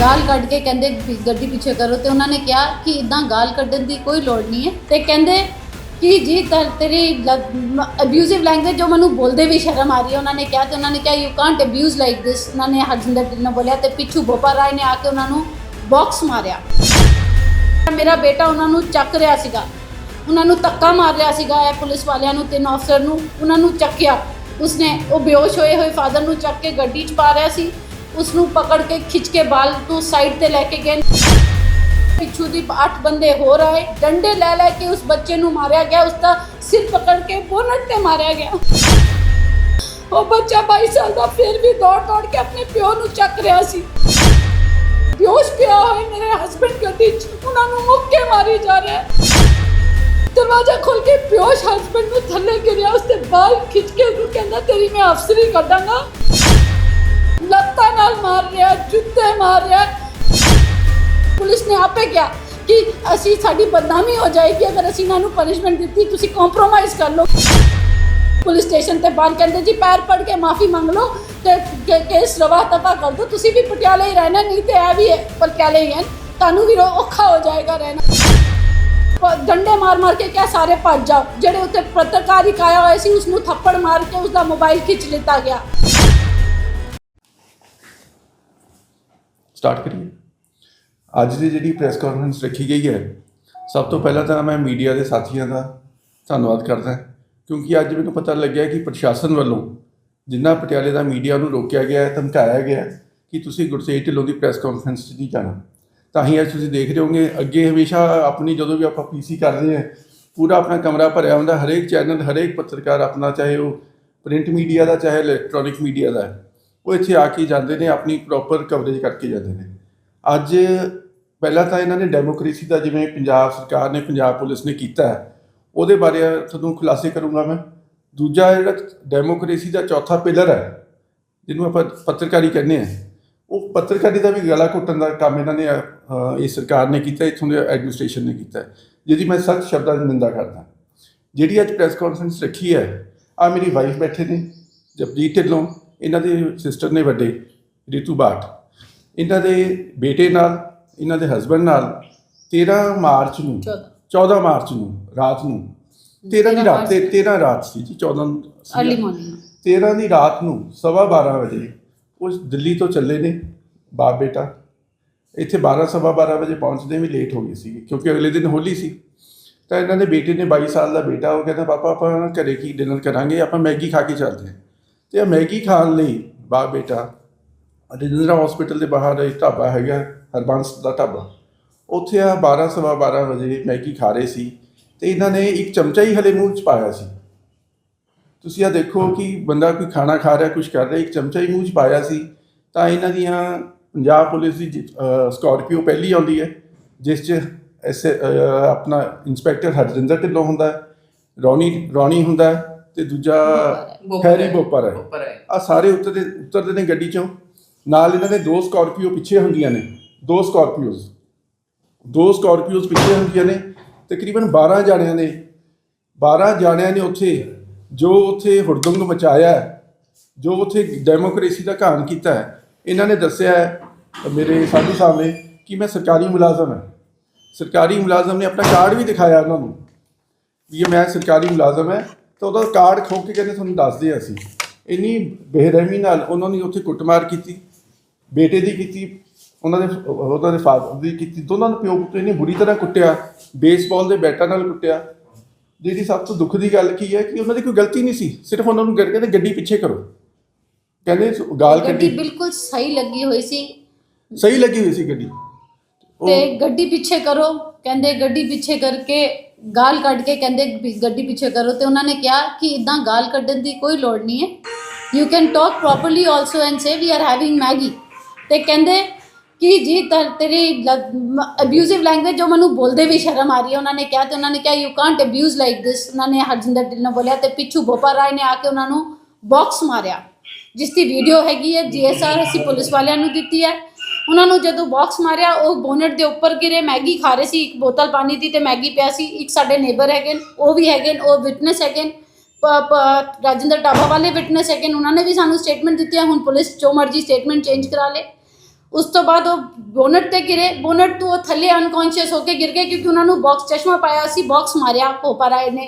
ਗਾਲ ਕੱਢ ਕੇ ਕਹਿੰਦੇ ਵੀ ਗੱਡੀ ਪਿੱਛੇ ਕਰੋ ਤੇ ਉਹਨਾਂ ਨੇ ਕਿਹਾ ਕਿ ਇਦਾਂ ਗਾਲ ਕੱਢਣ ਦੀ ਕੋਈ ਲੋੜ ਨਹੀਂ ਹੈ ਤੇ ਕਹਿੰਦੇ ਕਿ ਜੀ ਤਾਂ ਤੇਰੀ ਅਬਿਊਜ਼ਿਵ ਲੈਂਗੁਏਜ ਜੋ ਮੈਨੂੰ ਬੋਲਦੇ ਵੀ ਸ਼ਰਮ ਆ ਰਹੀ ਹੈ, ਉਹਨਾਂ ਨੇ ਕਿਹਾ ਤੇ ਉਹਨਾਂ ਨੇ ਕਿਹਾ you can't abuse like this ਉਹਨਾਂ ਨੇ ਹਰਜਿੰਦਰ ਗਿੱਲ ਨੂੰ ਬੋਲਿਆ ਤੇ ਪਿੱਛੂ ਬੋਪਾ ਰਾਏ ਨੇ ਆ ਕੇ ਉਹਨਾਂ ਨੂੰ ਬਾਕਸ ਮਾਰਿਆ। ਮੇਰਾ ਬੇਟਾ ਉਹਨਾਂ ਨੂੰ ਚੱਕ ਰਿਹਾ ਸੀਗਾ। ਉਹਨਾਂ ਨੂੰ ਧੱਕਾ ਮਾਰ ਰਿਹਾ ਸੀਗਾ ਇਹ ਪੁਲਿਸ ਵਾਲਿਆਂ ਨੂੰ, ਤਿੰਨ ਅਫਸਰ ਨੂੰ, ਉਹਨਾਂ ਨੂੰ ਚੱਕਿਆ। ਉਸਨੇ ਉਹ ਬੇਹੋਸ਼ ਹੋਏ ਹੋਏ ਫਾਦਰ ਨੂੰ ਚੱਕ ਕੇ ਗੱਡੀ 'ਚ ਪਾ ਰਿਹਾ ਸੀ। ਉਸ ਨੂੰ ਪਕੜ ਕੇ ਖਿੱਚ ਕੇ ਬਾਲ ਤੋਂ ਸਾਈਡ ਤੇ ਲੈ ਕੇ ਗਏ ਪਿੱਛੂ ਦੀ ਅੱਠ ਬੰਦੇ ਹੋਰ ਆਏ ਡੰਡੇ ਲੈ ਲੈ ਕੇ ਉਸ ਬੱਚੇ ਨੂੰ ਮਾਰਿਆ ਗਿਆ ਉਸ ਦਾ ਸਿਰ ਪਕੜ ਕੇ ਬੋਨਟ ਤੇ ਮਾਰਿਆ ਗਿਆ ਉਹ ਬੱਚਾ 22 ਸਾਲ ਦਾ ਫਿਰ ਵੀ ਦੌੜ ਦੌੜ ਕੇ ਆਪਣੇ ਪਿਓ ਨੂੰ ਚੱਕ ਰਿਹਾ ਸੀ ਬੇਹੋਸ਼ ਪਿਆ ਹੋਇਆ ਮੇਰੇ ਹਸਬੰਡ ਗੱਡੀ 'ਚ ਉਹਨਾਂ ਨੂੰ ਮੁੱਕੇ ਮਾਰੀ ਜਾ ਰਿਹਾ ਹੈ ਦਰਵਾਜ਼ਾ ਖੋਲ ਕੇ ਬੇਹੋਸ਼ ਹਸਬੰਡ ਨੂੰ ਥੱਲੇ ਗਿਰਿਆ ਉਸਦੇ ਬਾਲ ਖਿੱਚ ਕੇ ਉਹਨੂੰ ਕਹਿੰਦਾ ਤੇਰੀ ਮੈਂ ਅਫਸਰੀ ਕੱਢਾਂਗਾ ਲੱਤਾਂ ਨਾਲ ਮਾਰ ਰਿਹਾ ਜੁੱਤੇ ਮਾਰ ਰਿਹਾ। ਪੁਲਿਸ ਨੇ ਆਪੇ ਕਿਹਾ ਕਿ ਅਸੀਂ ਸਾਡੀ ਬਦਨਾਮੀ ਹੋ ਜਾਏਗੀ ਅਗਰ ਅਸੀਂ ਇਹਨਾਂ ਨੂੰ ਪਨਿਸ਼ਮੈਂਟ ਦਿੱਤੀ ਤੁਸੀਂ ਕੰਪਰੋਮਾਈਜ਼ ਕਰ ਲਓ। ਪੁਲਿਸ ਸਟੇਸ਼ਨ ਤੇ ਬਾਹਰ ਕਹਿੰਦੇ ਜੀ ਪੈਰ ਪੜ ਕੇ ਮਾਫੀ ਮੰਗ ਲਓ ਤੇ ਕੇਸ ਰਵਾ ਤਪਾ ਕਰ ਦੋ ਤੁਸੀਂ ਵੀ ਪਟਿਆਲੇ ਹੀ ਰਹਿਣਾ ਨਹੀਂ ਤੇ ਇਹ ਵੀ ਹੈ, ਪਟਿਆਲੇ ਹੀ ਹੈ ਤੁਹਾਨੂੰ ਵੀ ਰੋ- ਔਖਾ ਹੋ ਜਾਏਗਾ ਰਹਿਣਾ। ਡੰਡੇ ਮਾਰ ਮਾਰ ਕੇ ਕਿਹਾ ਸਾਰੇ ਭੱਜ ਜਾਓ। ਜਿਹੜੇ ਉੱਤੇ ਪੱਤਰਕਾਰ ਹੀ ਕਾਇਆ ਹੋਏ ਸੀ ਉਸ ਨੂੰ ਥੱਪੜ ਮਾਰ ਕੇ ਉਸ ਦਾ ਮੋਬਾਈਲ ਖਿੱਚ ਲਿੱਤਾ ਗਿਆ। ਸਟਾਰਟ ਕਰੀਏ। ਅੱਜ ਦੀ ਜਿਹੜੀ ਪ੍ਰੈਸ ਕਾਨਫਰੰਸ ਰੱਖੀ ਗਈ ਹੈ, ਸਭ ਤੋਂ ਪਹਿਲਾਂ ਤਾਂ ਮੈਂ ਮੀਡੀਆ ਦੇ ਸਾਥੀਆਂ ਦਾ ਧੰਨਵਾਦ ਕਰਦਾ ਕਿਉਂਕਿ ਅੱਜ ਮੈਨੂੰ ਪਤਾ ਲੱਗਿਆ ਕਿ ਪ੍ਰਸ਼ਾਸਨ ਵੱਲੋਂ ਜਿੰਨਾ ਪਟਿਆਲੇ ਦਾ ਮੀਡੀਆ ਨੂੰ ਰੋਕਿਆ ਗਿਆ ਹੈ, ਧਮਕਾਇਆ ਗਿਆ ਹੈ ਕਿ ਤੁਸੀਂ ਗੁਰਸੇਵ ਢਿੱਲੋਂ ਦੀ ਪ੍ਰੈਸ ਕਾਨਫਰੰਸ 'ਚ ਨਹੀਂ ਜਾਣਾ। ਤਾਂ ਹੀ ਅੱਜ ਤੁਸੀਂ ਦੇਖ ਰਹੇ ਹੋਗੇ ਅੱਗੇ ਹਮੇਸ਼ਾ ਆਪਣੀ ਜਦੋਂ ਵੀ ਆਪਾਂ ਪੀਸੀ ਕਰਦੇ ਹਾਂ, ਪੂਰਾ ਆਪਣਾ ਕਮਰਾ ਭਰਿਆ ਹੁੰਦਾ, ਹਰੇਕ ਚੈਨਲ ਹਰੇਕ ਪੱਤਰਕਾਰ ਆਪਣਾ, ਚਾਹੇ ਉਹ ਪ੍ਰਿੰਟ ਮੀਡੀਆ ਦਾ, ਚਾਹੇ ਇਲੈਕਟ੍ਰੋਨਿਕ ਮੀਡੀਆ ਦਾ ਉਹ ਇੱਥੇ ਆ ਕੇ ਜਾਂਦੇ ਨੇ ਆਪਣੀ ਪ੍ਰੋਪਰ ਕਵਰੇਜ ਕਰਕੇ ਜਾਂਦੇ ਨੇ। ਅੱਜ ਪਹਿਲਾਂ ਤਾਂ ਇਹਨਾਂ ਨੇ ਡੈਮੋਕ੍ਰੇਸੀ ਦਾ ਜਿਵੇਂ ਪੰਜਾਬ ਸਰਕਾਰ ਨੇ ਪੰਜਾਬ ਪੁਲਿਸ ਨੇ ਕੀਤਾ ਹੈ ਉਹਦੇ ਬਾਰੇ ਤੁਹਾਨੂੰ ਖੁਲਾਸੇ ਕਰੂੰਗਾ ਮੈਂ। ਦੂਜਾ ਜਿਹੜਾ ਡੈਮੋਕ੍ਰੇਸੀ ਦਾ ਚੌਥਾ ਪਿਲਰ ਹੈ ਜਿਹਨੂੰ ਆਪਾਂ ਪੱਤਰਕਾਰੀ ਕਹਿੰਦੇ ਆ ਉਹ ਪੱਤਰਕਾਰੀ ਦਾ ਵੀ ਗਲਾ ਘੁੱਟਣ ਦਾ ਕੰਮ ਇਹਨਾਂ ਨੇ ਅਹ, ਇਹ ਸਰਕਾਰ ਨੇ ਕੀਤਾ ਇੱਥੋਂ ਦੇ ਐਡਮਿਨਿਸਟ੍ਰੇਸ਼ਨ ਨੇ ਕੀਤਾ ਜਿਹਦੀ ਮੈਂ ਸਖਤ ਸ਼ਬਦਾਂ ਦੀ ਨਿੰਦਾ ਕਰਦਾ ਜਿਹੜੀ ਅੱਜ ਪ੍ਰੈਸ ਕਾਨਫਰੰਸ ਰੱਖੀ ਹੈ ਆ ਮੇਰੀ ਵਾਈਫ ਬੈਠੇ ਨੇ ਜਪਜੀਤ ਢਿੱਲੋਂ। ਇਹਨਾਂ ਦੇ ਸਿਸਟਰ ਨੇ ਵੱਡੇ ਰਿਤੂ ਬਾਟ। ਇਹਨਾਂ ਦੇ ਬੇਟੇ ਨਾਲ ਇਹਨਾਂ ਦੇ ਹਸਬੰਡ ਨਾਲ 13 ਮਾਰਚ ਨੂੰ 14 14 ਮਾਰਚ ਨੂੰ ਰਾਤ ਨੂੰ। 13 ਦੀ ਰਾਤ ਤੇ 13 ਰਾਤ ਸੀ ਜੀ 14 ਸੀ। ਅਰਲੀ ਮਾਰਨਿੰਗ 13 ਦੀ ਰਾਤ ਨੂੰ ਸਵਾ 12 ਵਜੇ ਉਹ ਦਿੱਲੀ ਤੋਂ ਚੱਲੇ ਨੇ ਬਾਪ ਬੇਟਾ। ਇੱਥੇ 12 ਸਵਾ 12 ਵਜੇ ਪਹੁੰਚਦੇ ਵੀ ਲੇਟ ਹੋ ਗਏ ਸੀ ਕਿਉਂਕਿ ਅਗਲੇ ਦਿਨ ਹੋਲੀ ਸੀ। ਤਾਂ ਇਹਨਾਂ ਦੇ ਬੇਟੇ ਨੇ 22 ਸਾਲ ਦਾ ਬੇਟਾ ਉਹ ਕਹਿੰਦਾ ਪਾਪਾ ਆਪਾਂ ਘਰੇ ਕੀ ਡਿਨਰ ਕਰਾਂਗੇ? ਆਪਾਂ ਮੈਗੀ ਖਾ ਕੇ ਚੱਲਦੇ ਹਾਂ। ਤੇ ਇਹ ਮੈਗੀ ਖਾਣ ਲਈ ਬਾ ਬੇਟਾ ਰਜਿੰਦਰਾ ਹਸਪੀਟਲ ਦੇ ਬਾਹਰ ਇੱਕ ਢਾਬਾ ਹੈਗਾ, ਹਰਬੰਸ ਦਾ ਢਾਬਾ, ਉੱਥੇ ਆ 12 ਸਵਾ 12 ਵਜੇ ਮੈਗੀ ਖਾ ਰਹੇ ਸੀ ਤੇ ਇਹਨਾਂ ਨੇ ਇੱਕ ਚਮਚਾ ਹੀ ਹਲੇ ਮੂੰਹ ਚ ਪਾਇਆ ਸੀ। ਤੁਸੀਂ ਆ ਦੇਖੋ ਕਿ ਬੰਦਾ ਕੋਈ ਖਾਣਾ ਖਾ ਰਿਹਾ ਕੁਝ ਕਰ ਰਿਹਾ, ਇੱਕ ਚਮਚਾ ਹੀ ਮੂੰਹ 'ਚ ਪਾਇਆ ਸੀ, ਤਾਂ ਇਹਨਾਂ ਦੀਆਂ ਪੰਜਾਬ ਪੁਲਿਸ ਦੀ ਸਕਾਰਪੀਓ ਪਹਿਲੀ ਆਉਂਦੀ ਹੈ, ਜਿਸ 'ਚ ਐਸੇ ਆਪਣਾ ਇੰਸਪੈਕਟਰ ਹਰਜਿੰਦਰ ਢਿੱਲੋਂ ਹੁੰਦਾ ਹੈ, ਰੌਣੀ ਰੌਣੀ ਹੁੰਦਾ ਹੈ ਤੇ ਦੂਜਾ ਹੈਰੀ ਬੋਪਰ ਹੈ। ਆ ਸਾਰੇ ਉਤਰਦੇ ਉਤਰਦੇ ਨੇ ਗੱਡੀ 'ਚੋਂ। ਨਾਲ ਇਹਨਾਂ ਦੇ ਦੋ ਸਕਾਰਪੀਓ ਪਿੱਛੇ ਹੁੰਦੀਆਂ ਨੇ। ਦੋ ਸਕਾਰਪੀਓਜ਼। ਦੋ ਸਕਾਰਪੀਓਜ਼ ਪਿੱਛੇ ਹੁੰਦੀਆਂ ਨੇ। ਤਕਰੀਬਨ 12 ਜਾਣਿਆਂ ਨੇ। 12 ਜਾਣਿਆਂ ਨੇ ਉੱਥੇ ਜੋ ਉੱਥੇ ਹੁੜਦੰਗ ਮਚਾਇਆ ਜੋ ਉੱਥੇ ਡੈਮੋਕ੍ਰੇਸੀ ਦਾ ਘਾਣ ਕੀਤਾ ਹੈ। ਇਹਨਾਂ ਨੇ ਦੱਸਿਆ ਮੇਰੇ ਸਾਧੂ ਸਾਹਮਣੇ ਕਿ ਮੈਂ ਸਰਕਾਰੀ ਮੁਲਾਜ਼ਮ ਹਾਂ। ਸਰਕਾਰੀ ਮੁਲਾਜ਼ਮ ਨੇ ਆਪਣਾ ਕਾਰਡ ਵੀ ਦਿਖਾਇਆ ਉਹਨਾਂ ਨੂੰ ਵੀ ਇਹ ਮੈਂ ਸਰਕਾਰੀ ਮੁਲਾਜ਼ਮ ਹੈ। ਤਾਂ ਉਹਦਾ ਕਾਰਡ ਖੋ ਕੇ ਕਹਿੰਦੇ ਤੁਹਾਨੂੰ ਦੱਸਦੇ ਹਾਂ ਅਸੀਂ। ਇੰਨੀ ਬੇਰਹਿਮੀ ਨਾਲ ਉਹਨਾਂ ਨੇ ਉੱਥੇ ਕੁੱਟਮਾਰ ਕੀਤੀ ਬੇਟੇ ਦੀ ਕੀਤੀ ਉਹਨਾਂ ਦੇ ਉਹਨਾਂ ਦੇ ਫਾਦਰ ਦੀ ਕੀਤੀ ਦੋਨਾਂ ਨੂੰ ਪਿਓ ਪੁੱਤ ਨੇ ਬੁਰੀ ਤਰ੍ਹਾਂ ਕੁੱਟਿਆ ਬੇਸਬਾਲ ਦੇ ਬੈਟਾਂ ਨਾਲ ਕੁੱਟਿਆ। ਜਿਹੜੀ ਸਭ ਤੋਂ ਦੁੱਖ ਦੀ ਗੱਲ ਕੀ ਹੈ ਕਿ ਉਹਨਾਂ ਦੀ ਕੋਈ ਗਲਤੀ ਨਹੀਂ ਸੀ ਸਿਰਫ ਉਹਨਾਂ ਨੂੰ ਕਹਿੰਦੇ ਗੱਡੀ ਪਿੱਛੇ ਕਰੋ। ਕਹਿੰਦੇ ਗਾਲ ਗੱਡੀ ਕੱਢੀ। ਬਿਲਕੁਲ ਸਹੀ ਲੱਗੀ ਹੋਈ ਸੀ। ਸਹੀ ਲੱਗੀ ਹੋਈ ਸੀ ਗੱਡੀ। ਤੇ ਗੱਡੀ ਪਿੱਛੇ ਕਰੋ ਕਹਿੰਦੇ ਗੱਡੀ ਪਿੱਛੇ ਕਰਕੇ ਗਾਲ ਕੱਢ ਕੇ ਕਹਿੰਦੇ ਵੀ ਗੱਡੀ ਪਿੱਛੇ ਕਰੋ ਤੇ ਉਹਨਾਂ ਨੇ ਕਿਹਾ ਕਿ ਇਦਾਂ ਗਾਲ ਕੱਢਣ ਦੀ ਕੋਈ ਲੋੜ ਨਹੀਂ ਹੈ। You can talk properly also and say we are having Maggi ਤੇ ਕਹਿੰਦੇ ਕਿ ਜੀ ਤਾਂ, ਤੇਰੀ ਅਬਿਊਜ਼ਿਵ ਲੈਂਗੁਏਜ ਜੋ ਮੈਨੂੰ ਬੋਲਦੇ ਵੀ ਸ਼ਰਮ ਆ ਰਹੀ ਹੈ। ਉਹਨਾਂ ਨੇ ਕਿਹਾ ਤੇ ਉਹਨਾਂ ਨੇ ਕਿਹਾ you can't abuse like this ਉਹਨਾਂ ਨੇ ਹਰਜਿੰਦਰ ਢਿੱਲੋਂ ਨੂੰ ਬੋਲਿਆ ਤੇ ਪਿੱਛੂ ਬੋਪਾ ਰਾਏ ਨੇ ਆ ਕੇ ਉਹਨਾਂ ਨੂੰ ਬਾਕਸ ਮਾਰਿਆ, ਜਿਸ ਦੀ ਵੀਡੀਓ ਹੈਗੀ ਹੈ। ਜੀਐਸਆਰ ਅਸੀਂ ਪੁਲਿਸ ਵਾਲਿਆਂ ਨੂੰ ਦਿੱਤੀ ਹੈ। ਉਹਨਾਂ ਨੂੰ ਜਦੋਂ ਬਾਕਸ ਮਾਰਿਆ ਉਹ ਬੋਨਟ ਦੇ ਉੱਪਰ ਗਿਰੇ ਮੈਗੀ ਖਾ ਰਹੇ ਸੀ ਇੱਕ ਬੋਤਲ ਪਾਣੀ ਦੀ ਤੇ ਮੈਗੀ ਪਿਆ ਸੀ ਇੱਕ ਸਾਡੇ ਨੇਬਰ ਹੈਗੇ ਨੇ, ਉਹ ਵੀ ਹੈਗੇ ਨੇ, ਉਹ ਵਿਟਨੈਸ ਹੈਗੇ ਨੇ। ਪ- ਪ- ਰਾਜਿੰਦਰ ਢਾਬਾ ਵਾਲੇ ਵਿਟਨੈਸ ਹੈਗੇ ਨੇ, ਉਹਨਾਂ ਨੇ ਵੀ ਸਾਨੂੰ ਸਟੇਟਮੈਂਟ ਦਿੱਤੀ ਹੈ ਹੁਣ ਪੁਲਿਸ ਜੋ ਮਰਜ਼ੀ ਸਟੇਟਮੈਂਟ ਚੇਂਜ ਕਰਾ ਲੇ ਉਸ ਤੋਂ ਬਾਅਦ ਉਹ ਬੋਨਟ ਤੇ ਗਿਰੇ ਬੋਨਟ ਤੋਂ ਉਹ ਥੱਲੇ ਅਨਕੌਂਸ਼ੀਅਸ ਹੋ ਕੇ ਗਿਰ ਗਏ ਕਿਉਂਕਿ ਉਹਨਾਂ ਨੂੰ ਬਾਕਸ ਚਸ਼ਮਾ ਪਾਇਆ ਸੀ ਬਾਕਸ ਮਾਰਿਆ ਪੋਪਾ ਰਾਏ ਨੇ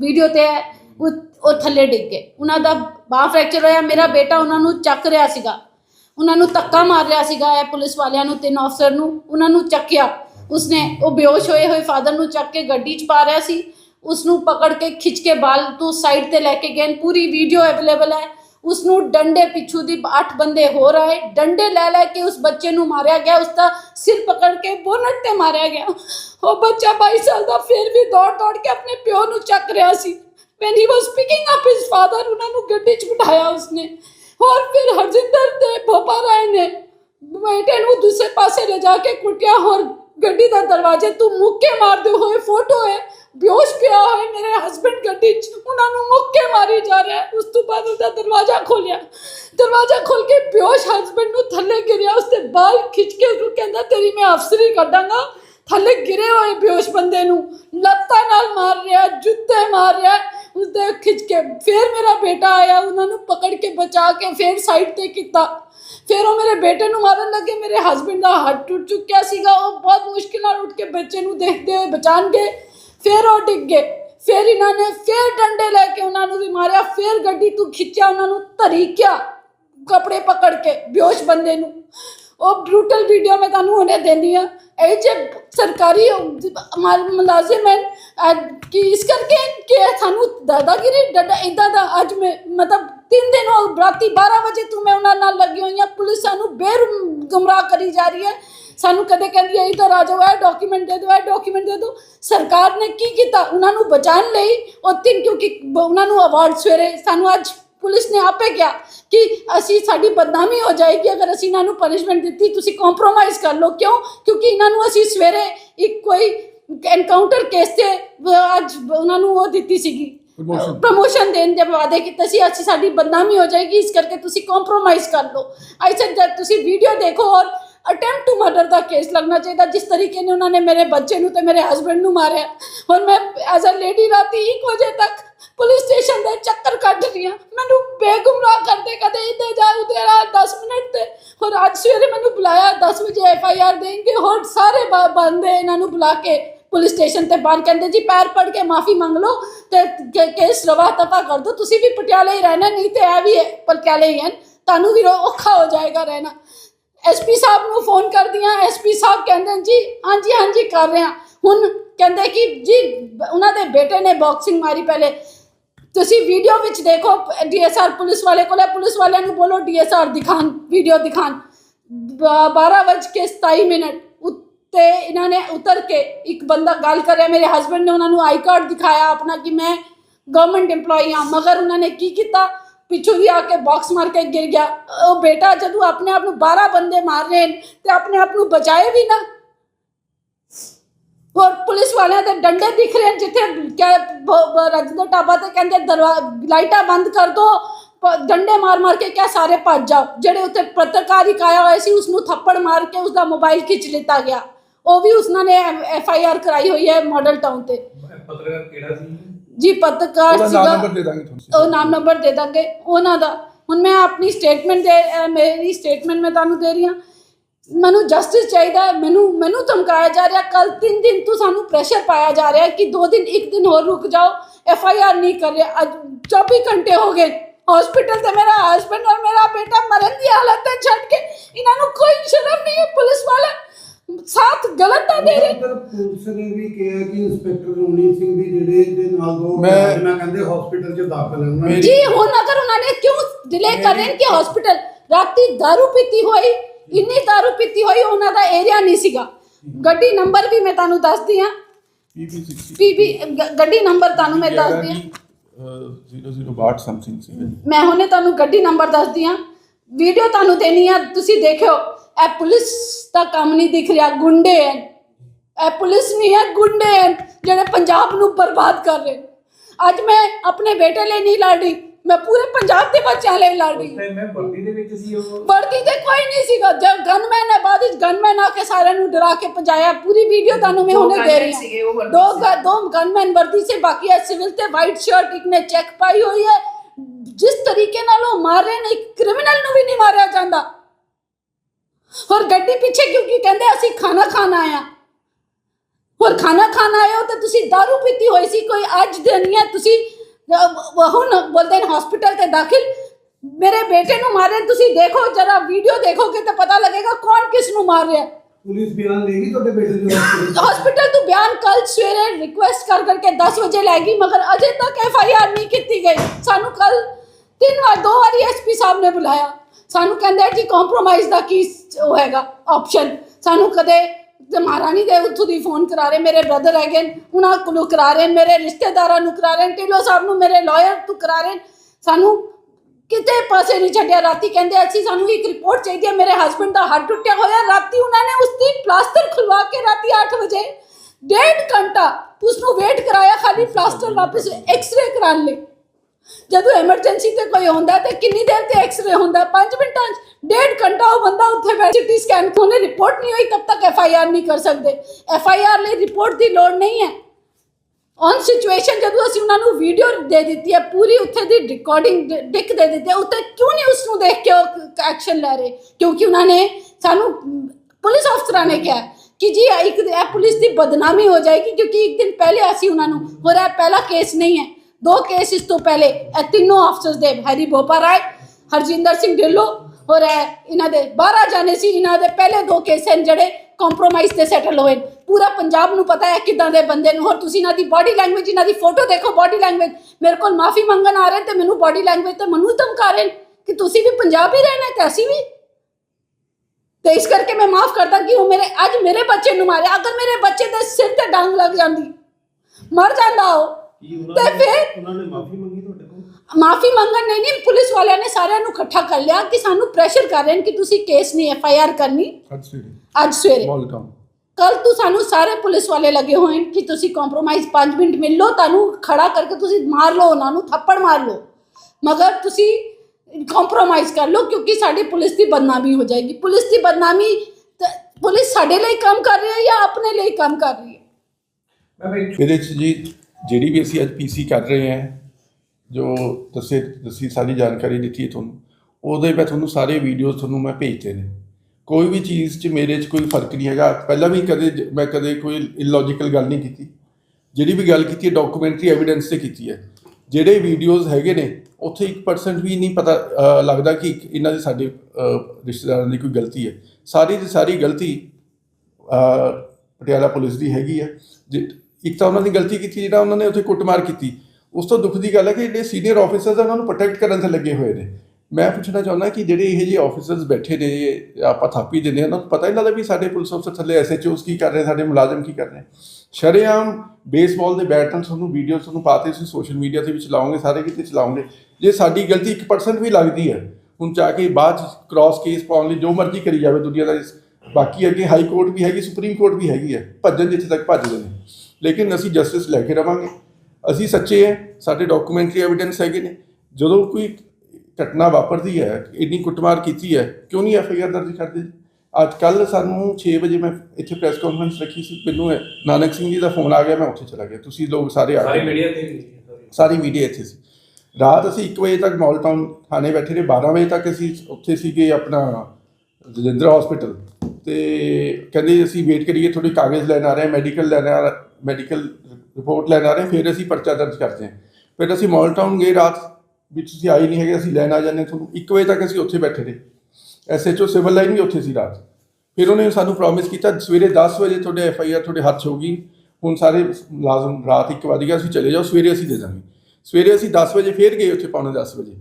ਵੀਡੀਓ ਤੇ ਹੈ ਉਹ ਉਹ ਥੱਲੇ ਡਿੱਗ ਗਏ ਉਹਨਾਂ ਦਾ ਬਾਂਹ ਫ੍ਰੈਕਚਰ ਹੋਇਆ ਮੇਰਾ ਬੇਟਾ ਉਹਨਾਂ ਨੂੰ ਚੱਕ ਰਿਹਾ ਸੀਗਾ ਉਹਨਾਂ ਨੂੰ ਧੱਕਾ ਮਾਰ ਰਿਹਾ ਸੀਗਾ ਇਹ ਪੁਲਿਸ ਵਾਲਿਆਂ ਨੂੰ, ਤਿੰਨ ਅਫਸਰ ਨੂੰ, ਉਹਨਾਂ ਨੂੰ ਚੱਕਿਆ। ਉਸਨੇ, ਉਹ ਬੇਹੋਸ਼ ਹੋਏ ਹੋਏ ਫਾਦਰ ਨੂੰ ਚੱਕ ਕੇ ਗੱਡੀ 'ਚ ਪਾ ਰਿਹਾ ਸੀ। ਉਸ ਨੂੰ ਪਕੜ ਕੇ ਖਿੱਚ ਕੇ ਬਾਲ ਤੋਂ ਸਾਈਡ ਤੇ ਲੈ ਕੇ ਗਏ। ਪੂਰੀ ਵੀਡੀਓ ਅਵੇਲੇਬਲ ਹੈ। ਉਸ ਨੂੰ ਡੰਡੇ ਪਿੱਛੂ ਦੀ ਅੱਠ ਬੰਦੇ ਹੋ ਰਹੇ ਡੰਡੇ ਲੈ ਲੈ ਕੇ ਉਸ ਬੱਚੇ ਨੂੰ ਮਾਰਿਆ ਗਿਆ। ਉਸ ਦਾ ਸਿਰ ਪਕੜ ਕੇ ਬੋਨਟ ਤੇ ਮਾਰਿਆ ਗਿਆ। ਉਹ ਬੱਚਾ 22 ਸਾਲ ਦਾ ਫਿਰ ਵੀ ਦੌੜ ਦੌੜ ਕੇ ਆਪਣੇ ਪਿਓ ਨੂੰ ਚੱਕ ਰਿਹਾ ਸੀ। When he was picking up his father, ਉਹਨਾਂ ਨੂੰ ਗੱਡੀ 'ਚ ਬਿਠਾਇਆ ਉਸਨੇ। ਹੋਰ ਫਿਰ ਹਰਜਿੰਦਰ ਤੇ ਭੋਪਾ ਰਾਏ ਨੇ ਬੇਟੇ ਨੂੰ ਦੂਸਰੇ ਪਾਸੇ ਲਿਜਾ ਕੇ ਕੁੱਟਿਆ। ਹੋਰ ਗੱਡੀ ਦਾ ਦਰਵਾਜ਼ੇ ਤੋਂ ਮੁੱਕੇ ਮਾਰਦੇ ਹੋਏ ਫੋਟੋ ਹੈ, ਬੇਹੋਸ਼ ਪਿਆ ਹੋਇਆ ਮੇਰੇ ਹਸਬੰਡ ਗੱਡੀ 'ਚ ਉਹਨਾਂ ਨੂੰ ਮੁੱਕੇ ਮਾਰੀ ਜਾ ਰਿਹਾ ਉਸ ਤੋਂ ਬਾਅਦ ਉਹਦਾ ਦਰਵਾਜ਼ਾ ਖੋਲਿਆ ਦਰਵਾਜ਼ਾ ਖੋਲ ਕੇ ਬੇਹੋਸ਼ ਹਸਬੰਡ ਨੂੰ ਥੱਲੇ ਗਿਰਿਆ। ਉਸਦੇ ਬਾਲ ਖਿੱਚ ਕੇ ਉਹਨੂੰ ਕਹਿੰਦਾ, ਤੇਰੀ ਮੈਂ ਅਫਸਰੀ ਕੱਢਾਂਗਾ। ਥੱਲੇ ਗਿਰੇ ਹੋਏ ਬੇਹੋਸ਼ ਬੰਦੇ ਨੂੰ, ਲੱਤਾਂ ਨਾਲ ਮਾਰ ਰਿਹਾ, ਜੁੱਤੇ ਮਾਰ ਰਿਹਾ, ਉਸਦੇ ਖਿੱਚ ਕੇ ਫਿਰ ਮੇਰਾ ਬੇਟਾ ਆਇਆ, ਉਹਨਾਂ ਨੂੰ ਪਕੜ ਕੇ ਬਚਾ ਕੇ ਫਿਰ ਸਾਈਡ ਤੇ ਕੀਤਾ। ਫਿਰ ਉਹ ਮੇਰੇ ਬੇਟੇ ਨੂੰ ਮਾਰਨ ਲੱਗੇ, ਮੇਰੇ ਹਸਬੰਡ ਦਾ ਹੱਥ ਟੁੱਟ ਚੁੱਕਿਆ ਸੀਗਾ, ਉਹ ਬਹੁਤ ਮੁਸ਼ਕਿਲ ਨਾਲ ਉੱਠ ਕੇ ਬੱਚੇ ਨੂੰ ਦੇਖਦੇ ਹੋਏ ਬਚਾਣਗੇ, ਫਿਰ ਉਹ ਡਿੱਗ ਗਏ। ਫਿਰ ਇਹਨਾਂ ਨੇ ਫਿਰ ਡੰਡੇ ਲੈ ਕੇ ਉਹਨਾਂ ਨੂੰ ਵੀ ਮਾਰਿਆ, ਫਿਰ ਗੱਡੀ ਤੋਂ ਖਿੱਚਿਆ, ਉਹਨਾਂ ਨੂੰ ਧਰੀਕਿਆ ਕਪੜੇ ਪਕੜ ਕੇ ਬੇਹੋਸ਼ ਬੰਦੇ ਨੂੰ। ਉਹ ਬਰੂਟਲ ਵੀਡੀਓ ਮੈਂ ਤੁਹਾਨੂੰ ਹੁਣੇ ਦੇਣੀ ਆ ਇਹ ਜੇ ਸਰਕਾਰੀ ਮੁਲਾਜ਼ਮ ਹੈ ਕਿ ਇਸ ਕਰਕੇ ਕਿ ਸਾਨੂੰ ਦਾਦਾਗਿਰੀ, ਡੱਡਾ ਇਦਾਂ ਦਾ ਅੱਜ ਮੈਂ ਮਤਲਬ ਤਿੰਨ ਦਿਨ ਹੋ ਰਾਤੀ 12 ਵਜੇ ਤੋਂ ਮੈਂ ਉਹਨਾਂ ਨਾਲ ਲੱਗੀ ਹੋਈ ਹਾਂ। ਪੁਲਿਸ ਸਾਨੂੰ ਬੇਰ ਗੁੰਮਰਾਹ ਕਰੀ ਜਾ ਰਹੀ ਹੈ। ਸਾਨੂੰ ਕਦੇ ਕਹਿੰਦੀ ਹੈ ਇਧਰ ਆ ਜਾਓ ਇਹ ਡਾਕੂਮੈਂਟ ਦੇ ਦਿਓ, ਇਹ ਡਾਕੂਮੈਂਟ ਦੇ ਦਿਓ। ਸਰਕਾਰ ਨੇ ਕੀ ਕੀਤਾ? ਉਹਨਾਂ ਨੂੰ ਬਚਾਉਣ ਲਈ ਉਹ ਤਿੰਨ, ਕਿਉਂਕਿ ਉਹਨਾਂ ਨੂੰ ਅਵਾਰਡ ਸਵੇਰੇ ਸਾਨੂੰ ਅੱਜ ਪੁਲਿਸ ਨੇ ਆਪੇ ਕਿਹਾ ਕਿ ਅਸੀਂ ਸਾਡੀ ਬਦਨਾਮੀ ਹੋ ਜਾਏਗੀ ਅਗਰ ਅਸੀਂ ਇਹਨਾਂ ਨੂੰ ਪਨਿਸ਼ਮੈਂਟ ਦਿੱਤੀ ਤੁਸੀਂ ਕੰਪਰੋਮਾਈਜ਼ ਕਰ ਲਓ। ਕਿਉਂ? ਕਿਉਂਕਿ ਇਹਨਾਂ ਨੂੰ ਅਸੀਂ ਸਵੇਰੇ ਇੱਕ ਕੋਈ ਐਨਕਾਊਂਟਰ ਕੇਸ ਤੇ ਅੱਜ ਉਹਨਾਂ ਨੂੰ ਉਹ ਦਿੱਤੀ ਸੀਗੀ. ਪ੍ਰਮੋਸ਼ਨ ਦੇਣ ਦੇ ਵਾਅਦੇ ਕੀਤੇ ਸੀ। ਅਸੀਂ ਸਾਡੀ ਬਦਨਾਮੀ ਹੋ ਜਾਏਗੀ ਇਸ ਕਰਕੇ ਤੁਸੀਂ ਕੰਪਰੋਮਾਈਜ਼ ਕਰ ਲਓ। ਆਈ ਸੈਡ ਜਦ ਤੁਸੀਂ ਵੀਡੀਓ ਦੇਖੋ ਔਰ ਅਟੈਂਪਟ ਟੂ ਮਰਡਰ ਦਾ ਕੇਸ ਲੱਗਣਾ ਚਾਹੀਦਾ। ਜਿਸ ਤਰੀਕੇ ਨੇ ਉਹਨਾਂ ਨੇ ਮੇਰੇ ਬੱਚੇ ਨੂੰ ਤੇ ਮੇਰੇ ਹਸਬੰਡ ਨੂੰ ਮਾਰਿਆ। ਹੁਣ ਮੈਂ ਐਜ਼ ਅ ਲੇਡੀ ਰਾਤੀ 1 ਵਜੇ ਤੱਕ ਪੁਲਿਸ ਸਟੇਸ਼ਨ ਦੇ ਚੱਕਰ ਕੱਢ ਰਹੀ ਹਾਂ। ਮੈਨੂੰ ਬੇਗੁਮਰਾਹ ਕਰਦੇ ਕਦੇ ਇੱਧਰ ਜਾ ਉਧਰ ਆ 10 ਮਿੰਟ ਤੇ। ਹੋਰ ਅੱਜ ਸਵੇਰੇ ਮੈਨੂੰ ਬੁਲਾਇਆ 10 ਵਜੇ ਐਫ ਆਈ ਆਰ ਦੇਣਗੇ। ਹੋਰ ਸਾਰੇ ਬੰਦੇ ਇਹਨਾਂ ਨੂੰ ਬੁਲਾ ਕੇ ਪੁਲਿਸ ਸਟੇਸ਼ਨ ਤੇ ਬਾਹਰ ਕਹਿੰਦੇ ਜੀ ਪੈਰ ਪੜ ਕੇ ਮਾਫੀ ਮੰਗ ਲਓ ਤੇ ਕੇਸ ਰਵਾ ਤਫਾ ਕਰ ਦੋ। ਤੁਸੀਂ ਵੀ ਪਟਿਆਲੇ ਹੀ ਰਹਿਣਾ ਨਹੀਂ ਤੇ ਇਹ ਵੀ ਹੈ, ਪਟਿਆਲੇ ਹੀ ਹਨ ਤੁਹਾਨੂੰ ਵੀ ਰੋ- ਔਖਾ ਹੋ ਜਾਏਗਾ ਰਹਿਣਾ। ਐਸਪੀ ਸਾਹਿਬ ਨੂੰ ਫੋਨ ਕਰਦੀਆਂ ਐਸਪੀ ਸਾਹਿਬ ਕਹਿੰਦੇ ਜੀ ਹਾਂਜੀ ਹਾਂਜੀ ਕਰ ਰਹੇ। ਹਾਂ ਹੁਣ ਕਹਿੰਦੇ ਕਿ ਜੀ ਉਹਨਾਂ ਦੇ ਬੇਟੇ ਨੇ ਬਾਕਸਿੰਗ ਮਾਰੀ ਪਹਿਲੇ। ਤੁਸੀਂ ਵੀਡੀਓ ਵਿੱਚ ਦੇਖੋ ਡੀਐਸਆਰ ਪੁਲਿਸ ਵਾਲੇ ਕੋਲ, ਪੁਲਿਸ ਵਾਲਿਆਂ ਨੂੰ ਬੋਲੋ ਡੀਐਸਆਰ ਦਿਖਾਣ ਵੀਡੀਓ ਦਿਖਾਣ। 12 ਵਜ ਕੇ 27 ਮਿੰਟ, ਉੱਤੇ ਇਹਨਾਂ ਨੇ ਉਤਰ ਕੇ ਇੱਕ ਬੰਦਾ ਗੱਲ ਕਰ ਰਿਹਾ, ਮੇਰੇ ਹਸਬੰਡ ਨੇ ਉਹਨਾਂ ਨੂੰ ਆਈ ਕਾਰਡ ਦਿਖਾਇਆ ਆਪਣਾ ਕਿ ਮੈਂ ਗਵਰਨਮੈਂਟ EMPLOYE ਹਾਂ, ਮਗਰ ਉਹਨਾਂ ਨੇ ਕੀ ਕੀਤਾ? ਪਿੱਛੋਂ ਦੀ ਆ ਕੇ ਬਾਕਸ ਮਾਰ ਕੇ ਗਿਰ ਗਿਆ। ਉਹ ਬੇਟਾ ਜਦੋਂ ਆਪਣੇ ਆਪ ਨੂੰ 12 ਬੰਦੇ ਮਾਰ ਰਹੇ ਨੇ, ਤੇ ਆਪਣੇ ਆਪ ਨੂੰ ਬਚਾਏ ਵੀ ਨਾ ਹੋਰ ਪੁਲਿਸ ਵਾਲਿਆਂ ਦੇ ਡੰਡੇ ਦਿਖ ਰਹੇ ਨੇ ਜਿੱਥੇ ਰਜਦਾ ਟਾਬਾ ਤੇ ਕਹਿੰਦੇ ਦਰਵਾ ਲਾਈਟਾਂ ਬੰਦ ਕਰ ਦੋ ਡੰਡੇ ਮਾਰ ਮਾਰ ਕੇ ਕਿਆ ਸਾਰੇ ਭੱਜ ਜਾਓ। ਜਿਹੜੇ ਉੱਤੇ ਪੱਤਰਕਾਰ ਇੱਕ ਆਇਆ ਹੋਇਆ ਸੀ ਉਸ ਨੂੰ ਥੱਪੜ ਮਾਰ ਕੇ ਉਸ ਦਾ ਮੋਬਾਈਲ ਖਿੱਚ ਲਿੱਤਾ ਗਿਆ। ਉਹ ਵੀ ਉਸਨਾਂ ਨੇ ਐਫ ਆਈ ਆਰ ਕਰਾਈ ਹੋਈ ਹੈ ਮਾਡਲ ਟਾਊਨ ਤੇ। ਪੱਤਰਕਾਰ ਕਿਹੜਾ ਸੀ? ਜੀ ਪੱਤਰਕਾਰ ਸੀਗਾ। ਦੇ ਉਹ ਨਾਮ ਨੰਬਰ ਦੇ ਦਾਂਗੇ। ਉਹਨਾਂ ਦਾ। ਹੁਣ ਮੈਂ ਆਪਣੀ ਸਟੇਟਮੈਂਟ ਦੇ ਮੇਰੀ ਸਟੇਟਮੈਂਟ ਮੈਂ ਤੁਹਾਨੂੰ ਦੇ ਰਹੀ ਹਾਂ। ਮੈਨੂੰ ਜਸਟਿਸ ਚਾਹੀਦਾ ਹੈ ਮੈਨੂੰ ਮੈਨੂੰ ਧਮਕਾਇਆ ਜਾ ਰਿਹਾ ਕੱਲ 3 ਦਿਨ ਤੋਂ ਸਾਨੂੰ ਪ੍ਰੈਸ਼ਰ ਪਾਇਆ ਜਾ ਰਿਹਾ ਕਿ 2 ਦਿਨ 1 ਦਿਨ ਹੋਰ ਰੁਕ ਜਾਓ ਐਫ ਆਈ ਆਰ ਨਹੀਂ ਕਰ ਰਿਹਾ ਅੱਜ 24 ਘੰਟੇ ਹੋ ਗਏ ਹਸਪੀਟਲ ਤੇ ਮੇਰਾ ਹਸਬੰਡ ਔਰ ਮੇਰਾ ਬੇਟਾ ਮਰਨ ਦੀ ਹਾਲਤ ਹੈ ਛੱਡ ਕੇ ਇਹਨਾਂ ਨੂੰ ਕੋਈ ਸ਼ਰਮ ਨਹੀਂ ਹੈ ਪੁਲਿਸ ਵਾਲੇ ਸਾਥ ਗਲਤ ਤਾਂ ਦੇ ਰਹੇ। ਪੁਲਿਸ ਨੇ ਵੀ ਕਿਹਾ ਕਿ ਇੰਸਪੈਕਟਰ ਰਮਨੀਤ ਸਿੰਘ ਵੀ ਜਿਹੜੇ ਦੇ ਨਾਲ ਦੋ ਮੈਂ- ਮੁਲਾਜ਼ਮਾਂ ਕਹਿੰਦੇ ਹਸਪੀਟਲ 'ਚ ਦਾਖਲ ਹੈ ਉਹਨਾਂ ਨੇ ਜੀ ਹੁਣ ਅਗਰ ਉਹਨਾਂ ਨੇ ਕਿਉਂ ਡਿਲੇ ਕਰ ਰਹੇ ਨੇ ਕਿ ਹਸਪੀਟਲ ਰਾਤੀ दारू ਪੀਤੀ ਹੋਈ ਇੰਨੀ दारू ਪੀਤੀ ਹੋਈ ਉਹਨਾਂ ਦਾ ਏਰੀਆ ਨਹੀਂ ਸੀਗਾ। ਗੱਡੀ ਨੰਬਰ ਵੀ ਮੈਂ ਤੁਹਾਨੂੰ ਦੱਸਦੀ ਹਾਂ। ਪੀਪੀ 60 ਪੀਬੀ ਗੱਡੀ ਨੰਬਰ ਤੁਹਾਨੂੰ ਮੈਂ ਦੱਸਦੀ ਹਾਂ। 0062 ਸਮਥਿੰਗ ਸੀ। ਮੈਂ ਹੁਣੇ ਤੁਹਾਨੂੰ ਗੱਡੀ ਨੰਬਰ ਦੱਸਦੀ ਹਾਂ। ਵੀਡੀਓ ਤੁਹਾਨੂੰ ਦੇਣੀ ਆ ਤੁਸੀਂ ਦੇਖਿਓ। ਇਹ ਪੁਲਿਸ ਦਾ ਕੰਮ ਨਹੀਂ ਦਿਖ ਰਿਹਾ ਗੁੰਡੇ ਇਹ ਪੁਲਿਸ ਨਹੀਂ ਹੈ ਗੁੰਡੇ ਜਿਹੜੇ ਪੰਜਾਬ ਨੂੰ ਬਰਬਾਦ ਕਰ ਰਹੇ। ਅੱਜ ਮੈਂ ਆਪਣੇ ਬੇਟੇ ਲਈ ਨਹੀਂ ਲੜ ਰਹੀ। ਮੈਂ ਪੂਰੇ ਪੰਜਾਬ ਦੇ ਬੱਚਿਆਂ ਲਈ ਲੜ ਰਹੀ ਤੇ ਮੈਂ ਵਰਦੀ ਦੇ ਵਿੱਚ ਸੀ ਉਹ। ਵਰਦੀ ਤੇ ਕੋਈ ਨਹੀਂ ਸੀਗਾ। ਜਦ ਗਨਮੈਨ ਹੈ ਬਾਅਦ ਵਿੱਚ ਗਨਮੈਨ ਆ ਕੇ ਸਾਰਿਆਂ ਨੂੰ ਡਰਾ ਕੇ ਭਜਾਇਆ। ਪੂਰੀ ਵੀਡੀਓ ਤੁਹਾਨੂੰ ਮੈਂ ਦੋ ਹੁਣੇ ਦੇ ਰਹੀ gunmen ਸੀਗੇ, ਉਹ ਹਾਂ ਵਰਦੀ ਦੋ। ਗ- ਦੋ ਗਨਮੈਨ ਵਰਦੀ ਸੇ ਬਾਕੀ ਹੈ ਸਿਵਲ ਤੇ ਵਾਈਟ ਸ਼ਰਟ ਇੱਕ ਨੇ ਚੈੱਕ ਪਾਈ ਹੋਈ ਹੈ। ਜਿਸ ਤਰੀਕੇ ਨਾਲ ਉਹ ਮਾਰ ਰਹੇ ਨੇ ਇੱਕ ਕ੍ਰਿਮੀਨਲ ਨੂੰ ਵੀ ਨਹੀਂ ਮਾਰਿਆ ਜਾਂਦਾ। ਹੋਰ ਗੱਡੀ ਪਿੱਛੇ ਕਿਉਂਕਿ ਕਹਿੰਦੇ ਅਸੀਂ ਖਾਣਾ ਖਾਣ ਆਏ ਆ ਹੋਰ ਖਾਣਾ ਖਾਣ ਆਏ ਹੋ ਤੇ ਤੁਸੀਂ दारू ਪੀਤੀ ਹੋਈ ਸੀ ਕੋਈ ਅੱਜ ਦੇ ਨਹੀਂ ਹੈ ਤੁਸੀਂ ਹੁਣ ਬੋਲਦੇ ਨੇ ਹਸਪੀਟਲ ਤੇ ਦਾਖਲ। ਮੇਰੇ ਬੇਟੇ ਨੂੰ ਮਾਰੇ ਤੁਸੀਂ ਦੇਖੋ ਜਰਾ ਵੀਡੀਓ ਦੇਖੋਗੇ ਤਾਂ ਪਤਾ ਲੱਗੇਗਾ ਕੌਣ ਕਿਸ ਨੂੰ ਮਾਰ ਰਿਹਾ ਪੁਲਿਸ ਬਿਆਨ ਲੇਗੀ ਤੁਹਾਡੇ ਬੇਟੇ ਦੇ? ਹਸਪੀਟਲ ਤੋਂ। ਬਿਆਨ ਕੱਲ ਸਵੇਰੇ ਰਿਕੁਐਸਟ ਕਰ ਕਰਕੇ 10 ਵਜੇ ਲੈ ਗਈ ਮਗਰ ਅਜੇ ਤੱਕ ਐਫ ਆਈ ਆਰ ਨਹੀਂ ਕੀਤੀ ਗਈ। ਸਾਨੂੰ ਕੱਲ ਤਿੰਨ ਵਾਰ ਦੋ ਵਾਰੀ ਐਸਪੀ ਸਾਹਿਬ ਨੇ ਬੁਲਾਇਆ। ਸਾਨੂੰ ਕਹਿੰਦੇ ਜੀ ਕੰਪਰੋਮਾਈਜ਼ ਦਾ ਕੀ ਹੈਗਾ ਆਪਸ਼ਨ ਸਾਨੂੰ ਕਦੇ ਤੇ ਮਹਾਰਾਣੀ ਦੇ ਉੱਥੋਂ ਦੀ ਫੋਨ ਕਰਾ ਰਹੇ ਮੇਰੇ ਬ੍ਰਦਰ ਹੈਗੇ ਨੇ, ਉਹਨਾਂ ਕੋਲੋਂ ਕਰਾ ਰਹੇ ਨੇ, ਮੇਰੇ ਰਿਸ਼ਤੇਦਾਰਾਂ ਨੂੰ ਕਰਾ ਰਹੇ ਨੇ, ਢਿੱਲੋਂ ਸਾਹਿਬ ਨੂੰ ਮੇਰੇ ਲਾਇਰ ਤੋਂ ਕਰਾ ਰਹੇ ਨੇ। ਸਾਨੂੰ ਕਿਤੇ ਪਾਸੇ ਨਹੀਂ ਛੱਡਿਆ ਰਾਤੀ ਕਹਿੰਦੇ ਅਸੀਂ ਸਾਨੂੰ ਇੱਕ ਰਿਪੋਰਟ ਚਾਹੀਦੀ ਹੈ ਮੇਰੇ ਹਸਬੰਡ ਦਾ ਹੱਡ ਟੁੱਟਿਆ ਹੋਇਆ ਰਾਤੀ ਉਹਨਾਂ ਨੇ ਉਸ ਦੀ ਪਲਾਸਟਰ ਖੁਲਵਾ ਕੇ ਰਾਤੀ 8 ਵਜੇ ਡੇਢ ਘੰਟਾ ਉਸ ਨੂੰ ਵੇਟ ਕਰਾਇਆ ਖਾਲੀ ਪਲਾਸਟਰ ਵਾਪਸ ਐਕਸ-ਰੇ ਕਰਾਉਣ ਲਈ ਜਦੋਂ ਐਮਰਜੈਂਸੀ ਤੇ ਕੋਈ ਹੁੰਦਾ ਤੇ ਕਿੰਨੀ ਦੇਰ ਤੇ ਐਕਸ-ਰੇ ਹੁੰਦਾ? 5 ਮਿੰਟਾਂ 'ਚ, ਡੇਢ ਘੰਟਾ ਉਹ ਬੰਦਾ ਉੱਥੇ ਬੈਠ ਸਿਟੀ ਸਕੈਨ ਕੋਨੇ ਰਿਪੋਰਟ ਨਹੀਂ ਹੋਈ, ਤਬ ਤੱਕ ਐਫ ਆਈ ਆਰ ਨਹੀਂ ਕਰ ਸਕਦੇ। ਐਫ ਆਈ ਆਰ ਲਈ ਰਿਪੋਰਟ ਦੀ ਲੋੜ ਨਹੀਂ ਹੈ। ਔਨ ਸਿਚੁਏਸ਼ਨ ਜਦੋਂ ਅਸੀਂ ਉਹਨਾਂ ਨੂੰ ਵੀਡੀਓ ਦੇ ਦਿੱਤੀ ਹੈ, ਪੂਰੀ ਉੱਥੇ ਦੀ ਰਿਕਾਰਡਿੰਗ ਡਿਕ ਦੇ ਦਿੱਤੀ ਹੈ ਉੱਤੇ ਕਿਉਂ ਨਹੀਂ ਉਸ ਨੂੰ ਦੇਖ ਕੇ ਉਹ ਐਕਸ਼ਨ ਲੈ ਰਹੇ? ਕਿਉਂਕਿ ਉਹਨਾਂ ਨੇ ਸਾਨੂੰ ਪੁਲਿਸ ਅਫਸਰਾਂ ਨੇ ਕਿਹਾ ਕਿ ਜੀ, ਇੱਕ ਇਹ ਪੁਲਿਸ ਦੀ ਬਦਨਾਮੀ ਹੋ ਜਾਏਗੀ, ਕਿਉਂਕਿ ਇੱਕ ਦਿਨ ਪਹਿਲੇ ਅਸੀਂ ਉਹਨਾਂ ਨੂੰ ਹੋ ਰਿਹਾ ਪਹਿਲਾ ਕੇਸ ਨਹੀਂ ਹੈ। ਦੋ ਕੇਸ ਇਸ ਤੋਂ ਪਹਿਲੇ ਇਹ ਤਿੰਨੋਂ ਅਫਸਰਸ ਦੇ ਹਰੀ ਭੋਪਾ ਹਰਜਿੰਦਰ ਸਿੰਘ ਢਿੱਲੋਂ ਹੋਰ ਇਹਨਾਂ ਦੇ 12 ਜਾਣੇ ਸੀ। ਇਹਨਾਂ ਦੇ ਪਹਿਲੇ ਦੋ ਕੇਸ ਹਨ ਜਿਹੜੇ ਕੰਪਰੋਮਾਈਜ਼ ਤੇ ਸੈਟਲ ਹੋਏ। ਪੂਰਾ ਪੰਜਾਬ ਨੂੰ ਪਤਾ ਹੈ ਕਿਦਾਂ ਦੇ ਬੰਦੇ ਨੂੰ। ਹੋਰ ਤੁਸੀਂ ਇਹਨਾਂ ਦੀ ਬਾਡੀ ਲੈਂਗੁਏਜ ਇਹਨਾਂ ਦੀ ਫੋਟੋ ਦੇਖੋ ਬਾਡੀ ਲੈਂਗੁਏਜ ਮੇਰੇ ਕੋਲ ਮਾਫੀ ਮੰਗਣ ਆ ਰਹੇ ਤੇ ਮੈਨੂੰ ਬਾਡੀ ਲੈਂਗੁਏਜ ਤੇ ਮੈਨੂੰ ਧਮਕਾ ਰਹੇ ਨੇ ਕਿ ਤੁਸੀਂ ਵੀ ਪੰਜਾਬੀ ਰਹਿਣਾ ਤੇ ਅਸੀਂ ਵੀ। ਤੇ ਇਸ ਕਰਕੇ ਮੈਂ ਮਾਫ ਕਰਦਾ ਕਿ ਉਹ ਮੇਰੇ ਅੱਜ ਮੇਰੇ ਬੱਚੇ ਨੂੰ ਮਾਰਿਆ। ਅਗਰ ਮੇਰੇ ਬੱਚੇ ਦੇ ਸਿਰ ਤੇ ਡਾਂਗ ਲੱਗ ਜਾਂਦੀ, ਮਰ ਜਾਂਦਾ ਉਹ ਕੀ ਉਹਨਾਂ ਤੇ ਫਿਰ ਉਹਨਾਂ ਨੇ ਮਾਫੀ ਮੰਗੀ ਤੁਹਾਡੇ ਕੋਲ? ਮਾਫੀ ਮੰਗਣ ਨਹੀਂ ਨਹੀਂ ਪੁਲਿਸ ਵਾਲਿਆਂ ਨੇ ਸਾਰਿਆਂ ਨੂੰ ਇਕੱਠਾ ਕਰ ਲਿਆ ਕਿ ਸਾਨੂੰ ਪ੍ਰੈਸ਼ਰ ਕਰ ਰਹੇ ਨੇ ਕਿ ਤੁਸੀਂ ਕੇਸ ਨਹੀਂ ਐਫ ਆਈ ਆਰ ਕਰਨੀ। ਅੱਜ ਸਵੇਰੇ। ਅੱਜ ਸਵੇਰੇ। ਮਾਲ ਟਾਊਨ ਕੱਲ ਤੋਂ ਸਾਨੂੰ ਸਾਰੇ ਪੁਲਿਸ ਵਾਲੇ ਲੱਗੇ ਹੋਏ ਨੇ ਕਿ ਤੁਸੀਂ ਕੰਪਰੋਮਾਈਜ਼ 5 ਮਿੰਟ ਮਿਲ ਲਓ ਤੁਹਾਨੂੰ ਖੜਾ ਕਰਕੇ ਤੁਸੀਂ ਮਾਰ ਲਓ ਉਹਨਾਂ ਨੂੰ ਥੱਪੜ ਮਾਰ ਲਓ। ਮਗਰ ਤੁਸੀਂ ਕੰਪਰੋਮਾਈਜ਼ ਕਰ ਲਓ ਕਿਉਂਕਿ ਸਾਡੀ ਪੁਲਿਸ ਦੀ ਬਦਨਾਮੀ ਹੋ ਜਾਏਗੀ। ਪੁਲਿਸ ਦੀ ਬਦਨਾਮੀ ਤਾਂ ਪੁਲਿਸ ਸਾਡੇ ਲਈ ਕੰਮ ਕਰ ਰਹੀ ਹੈ ਜਾਂ ਆਪਣੇ ਲਈ ਕੰਮ ਕਰ ਰਹੀ ਹੈ? ਮੈਂ ਵੀ ਇਹਦੇ 'ਚ ਜੀ ਜਿਹੜੀ ਵੀ ਅਸੀਂ ਅੱਜ ਪੀਸੀ ਕਰ ਰਹੇ ਹਾਂ, ਜੋ ਦੱਸੇ ਦੱਸੀ ਸਾਰੀ ਜਾਣਕਾਰੀ ਦਿੱਤੀ ਹੈ ਤੁਹਾਨੂੰ, ਉਹਦੇ ਮੈਂ ਤੁਹਾਨੂੰ ਸਾਰੇ ਵੀਡੀਓਜ਼ ਤੁਹਾਨੂੰ ਮੈਂ ਭੇਜਦੇ ਨੇ। ਕੋਈ ਵੀ ਚੀਜ਼ 'ਚ ਮੇਰੇ 'ਚ ਕੋਈ ਫ਼ਰਕ ਨਹੀਂ ਹੈਗਾ। ਪਹਿਲਾਂ ਵੀ ਕਦੇ ਜ- ਮੈਂ ਕਦੇ ਕੋਈ ਇਲੌਜੀਕਲ ਗੱਲ ਨਹੀਂ ਕੀਤੀ। ਜਿਹੜੀ ਵੀ ਗੱਲ ਕੀਤੀ ਹੈ ਡਾਕੂਮੈਂਟਰੀ ਐਵੀਡੈਂਸ ਤੇ ਕੀਤੀ ਹੈ। ਜਿਹੜੇ ਵੀਡੀਓਜ਼ ਹੈਗੇ ਨੇ, ਉੱਥੇ 1% ਵੀ ਨਹੀਂ ਪਤਾ ਲੱਗਦਾ ਕਿ ਇਹਨਾਂ ਦੇ ਸਾਡੇ ਰਿਸ਼ਤੇਦਾਰਾਂ ਦੀ ਕੋਈ ਗਲਤੀ ਹੈ। ਸਾਰੀ ਦੀ ਸਾਰੀ ਗਲਤੀ ਪਟਿਆਲਾ ਪੁਲਿਸ ਦੀ ਹੈਗੀ ਹੈ ਜੇ- ਇੱਕ ਤਾਂ ਉਹਨਾਂ ਦੀ ਗਲਤੀ ਕੀਤੀ, ਜਿਹੜਾ ਉਹਨਾਂ ਨੇ ਉੱਥੇ ਕੁੱਟਮਾਰ ਕੀਤੀ। ਉਸ ਤੋਂ ਦੁੱਖ ਦੀ ਗੱਲ ਹੈ ਕਿ ਜਿਹੜੇ ਸੀਨੀਅਰ ਆਫੀਸਰਸ ਉਹਨਾਂ ਨੂੰ ਪ੍ਰੋਟੈਕਟ ਕਰਨ ਤੇ ਲੱਗੇ ਹੋਏ ਨੇ। ਮੈਂ ਪੁੱਛਣਾ ਚਾਹੁੰਦਾ ਕਿ ਜਿਹੜੇ ਇਹ ਜਿਹੇ ਆਫੀਸਰਸ ਬੈਠੇ ਨੇ ਆਪਾਂ ਥਾਪੀ ਦਿੰਦੇ ਹਾਂ, ਉਹਨਾਂ ਨੂੰ ਪਤਾ ਹੀ ਲੱਗਦਾ ਵੀ ਸਾਡੇ ਪੁਲਿਸ ਅਫਸਰ ਥੱਲੇ ਐਸਐਚਓਸ ਕੀ ਕਰ ਰਹੇ, ਸਾਡੇ ਮੁਲਾਜ਼ਮ ਕੀ ਕਰ ਰਹੇ। ਸ਼ਰੇਆਮ ਬੇਸਬਾਲ ਦੇ ਬੈਟ ਤੁਹਾਨੂੰ ਵੀਡੀਓ ਤੁਹਾਨੂੰ ਪਾਤੇ ਸੀ ਸੋਸ਼ਲ ਮੀਡੀਆ ਤੇ ਵੀ ਚਲਾਉਂਗੇ ਸਾਰੇ ਕਿਤੇ ਚਲਾਉਂਗੇ ਜੇ ਸਾਡੀ ਗਲਤੀ 1% ਵੀ ਲੱਗਦੀ ਹੈ, ਹੁਣ ਜਾ ਕੇ ਬਾਅਦ ਚ ਕ੍ਰਾਸ ਕੇਸ ਪਾਉਣ ਲਈ ਜੋ ਮਰਜ਼ੀ ਕਰੀ ਜਾਵੇ ਦੁਨੀਆ ਦਾ, ਇਸ- ਬਾਕੀ ਅੱਗੇ ਹਾਈ ਕੋਰਟ ਵੀ ਹੈਗੀ, ਸੁਪਰੀਮ ਕੋਰਟ ਵੀ ਹੈਗੀ ਹੈ, ਭੱਜਣ ਜਿੱਥੇ ਤੱਕ ਭੱਜਦੇ ਨੇ। ਲੇਕਿਨ ਅਸੀਂ ਜਸਟਿਸ ਲੈ ਕੇ ਰਵਾਂਗੇ। ਅਸੀਂ ਸੱਚੇ ਹੈ ਸਾਡੇ ਡਾਕੂਮੈਂਟਰੀ ਐਵੀਡੈਂਸ ਹੈਗੇ ਨੇ। ਜਦੋਂ ਕੋਈ ਘਟਨਾ ਵਾਪਰਦੀ ਹੈ ਇੰਨੀ ਕੁੱਟਮਾਰ ਕੀਤੀ ਹੈ ਕਿਉਂ ਨਹੀਂ ਐਫ ਆਈ ਆਰ ਦਰਜ ਕਰਦੇ? ਅੱਜ ਕੱਲ ਸਾਨੂੰ 6 ਵਜੇ ਮੈਂ ਇੱਥੇ ਪ੍ਰੈਸ ਕਾਨਫਰੰਸ ਰੱਖੀ ਸੀ ਮੈਨੂੰ ਨਾਨਕ ਸਿੰਘ ਜੀ ਦਾ ਫੋਨ ਆ ਗਿਆ ਮੈਂ ਉੱਥੇ ਚਲਾ ਗਿਆ। ਤੁਸੀਂ ਲੋਕ ਸਾਰੇ ਆ ਸਾਰੀ ਗਏ। ਮੀਡੀਆ ਤੇ। ਸਾਰੀ ਮੀਡੀਆ ਇੱਥੇ ਸੀ। ਰਾਤ ਅਸੀਂ 1 ਵਜੇ ਤੱਕ ਮਾਲ ਟਾਊਨ ਥਾਣੇ ਬੈਠੇ ਰਹੇ 12 ਵਜੇ ਤੱਕ ਅਸੀਂ ਉੱਥੇ ਸੀਗੇ ਆਪਣਾ ਰਜਿੰਦਰਾ ਹਸਪੀਟਲ ਤੇ ਕਹਿੰਦੇ ਅਸੀਂ ਵੇਟ ਕਰੀਏ, ਤੁਹਾਡੇ ਕਾਗਜ਼ ਲੈਣ ਆ ਰਹੇ ਮੈਡੀਕਲ ਲੈਣ ਆ ਮੈਡੀਕਲ ਰਿਪੋਰਟ ਲੈਣ ਆ ਰਹੇ ਫਿਰ ਅਸੀਂ ਪਰਚਾ ਦਰਜ ਕਰਦੇ ਹਾਂ। ਫਿਰ ਅਸੀਂ ਮਾਲ ਟਾਊਨ ਗਏ ਰਾਤ ਵਿੱਚ ਤੁਸੀਂ ਆਏ ਨਹੀਂ ਹੈਗੇ, ਅਸੀਂ ਲੈਣ ਆ ਜਾਂਦੇ ਹਾਂ ਤੁਹਾਨੂੰ। 1 ਵਜੇ ਤੱਕ ਅਸੀਂ ਉੱਥੇ ਬੈਠੇ ਰਹੇ। ਐਸਐਚਓ ਸਿਵਲ ਲਾਈਨ ਵੀ ਉੱਥੇ ਸੀ ਰਾਤ। ਫਿਰ ਉਹਨੇ ਸਾਨੂੰ ਪ੍ਰੋਮਿਸ ਕੀਤਾ, ਸਵੇਰੇ 10 ਵਜੇ ਤੁਹਾਡੇ ਐਫ ਆਈ ਆਰ ਤੁਹਾਡੇ ਹੱਥ 'ਚ ਹੋਊਗੀ। ਹੁਣ ਸਾਰੇ ਮੁਲਾਜ਼ਮ ਰਾਤ 1 ਵਜੇ ਗਿਆ, ਅਸੀਂ ਚਲੇ ਜਾਓ, ਸਵੇਰੇ ਅਸੀਂ ਦੇ ਦਾਂਗੇ। ਸਵੇਰੇ ਅਸੀਂ 10 ਵਜੇ ਫੇਰ ਗਏ ਉੱਥੇ, ਪੌਣੇ 10 ਵਜੇ।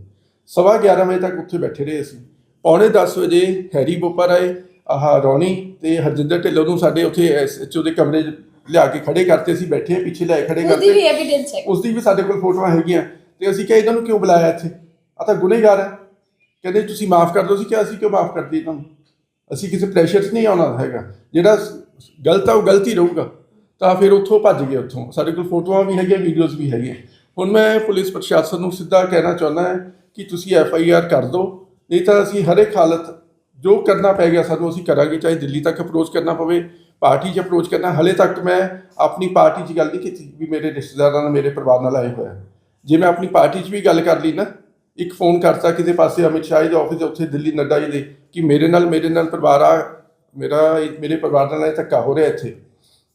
ਸਵਾ 11 ਵਜੇ ਤੱਕ ਉੱਥੇ ਬੈਠੇ ਰਹੇ ਅਸੀਂ। ਪੌਣੇ 10 ਵਜੇ ਹੈਰੀ ਬੋਪਰ ਆਏ ਆਹ ਰੌਣੀ ਤੇ ਹਰਜਿੰਦਰ ਢਿੱਲੋਂ ਨੂੰ ਸਾਡੇ ਉੱਥੇ ਐਸਐਚਓ ਦੇ ਕਮਰੇ 'ਚ ਲਿਆ ਕੇ ਖੜੇ ਕਰਤੇ ਅਸੀਂ ਬੈਠੇ ਪਿੱਛੇ ਲੈ ਕੇ ਖੜੇ ਉਹਦੀ ਵੀ ਕਰਤੇ। ਐਵੀਡੈਂਸ ਹੈ ਉਸ ਦੀ ਵੀ ਸਾਡੇ ਕੋਲ ਫੋਟੋਆਂ ਹੈਗੀਆਂ। ਤੇ ਅਸੀਂ ਕਿਹਾ ਇਹਨਾਂ ਨੂੰ ਕਿਉਂ ਬੁਲਾਇਆ ਇੱਥੇ? ਆ ਤਾਂ ਗੁਨੇਗਾਰ ਹੈ। ਕਹਿੰਦੇ ਤੁਸੀਂ ਮਾਫ ਕਰ ਦਿਓ। ਅਸੀਂ ਕਿਹਾ ਅਸੀਂ ਕਿਉਂ ਮਾਫ ਕਰਦੇ ਇਹਨਾਂ ਨੂੰ? ਅਸੀਂ ਕਿਸੇ ਪ੍ਰੈਸ਼ਰ 'ਚ ਨਹੀਂ ਆਉਣਾ ਹੈਗਾ। ਜਿਹੜਾ ਸ- ਗਲਤ ਆ ਉਹ ਗਲਤੀ ਰਹੂਗਾ। ਤਾਂ ਫਿਰ ਉੱਥੋਂ ਭੱਜ ਗਏ ਉੱਥੋਂ। ਸਾਡੇ ਕੋਲ ਫੋਟੋਆਂ ਵੀ ਹੈਗੀਆਂ ਵੀਡੀਓਜ਼ ਵੀ ਹੈਗੀਆਂ। ਹੁਣ ਮੈਂ ਪੁਲਿਸ ਪ੍ਰਸ਼ਾਸਨ ਨੂੰ ਸਿੱਧਾ ਕਹਿਣਾ ਚਾਹੁੰਦਾ ਹਾਂ ਕਿ ਤੁਸੀਂ ਐਫ ਆਈ ਆਰ ਕਰ ਦਿਓ। ਨਹੀਂ ਤਾਂ ਅਸੀਂ ਹਰ ਇੱਕ ਹਾਲਤ ਜੋ ਕਰਨਾ ਪੈ ਗਿਆ ਸਾਨੂੰ ਅਸੀਂ ਕਰਾਂਗੇ, ਚਾਹੇ ਦਿੱਲੀ ਤੱਕ ਅਪਰੋਚ ਕਰਨਾ ਪਵੇ, ਪਾਰਟੀ 'ਚ ਅਪਰੋਚ ਕਰਨਾ, ਹਲੇ ਤੱਕ ਮੈਂ ਆਪਣੀ ਪਾਰਟੀ 'ਚ ਗੱਲ ਨਹੀਂ ਕੀਤੀ ਵੀ ਮੇਰੇ ਰਿਸ਼ਤੇਦਾਰਾਂ ਨਾਲ, ਮੇਰੇ ਪਰਿਵਾਰ ਨਾਲ ਆਏ ਹੋਇਆ ਜੇ ਮੈਂ ਆਪਣੀ ਪਾਰਟੀ 'ਚ ਵੀ ਗੱਲ ਕਰ ਲਈ ਨਾ, ਇੱਕ ਫੋਨ ਕਰਤਾ ਕਿਸੇ ਪਾਸੇ ਅਮਿਤ ਸ਼ਾਹ ਜੀ ਦੇ ਆਫਿਸ ਉੱਥੇ ਦਿੱਲੀ ਨੱਡਾ ਜੀ ਦੇ, ਕਿ ਮੇਰੇ ਨਾਲ ਮੇਰੇ ਨਾਲ ਪਰਿਵਾਰ ਆ, ਮੇਰਾ ਮੇਰੇ ਪਰਿਵਾਰ ਨਾਲ ਇਹ ਧੱਕਾ ਹੋ ਰਿਹਾ ਇੱਥੇ,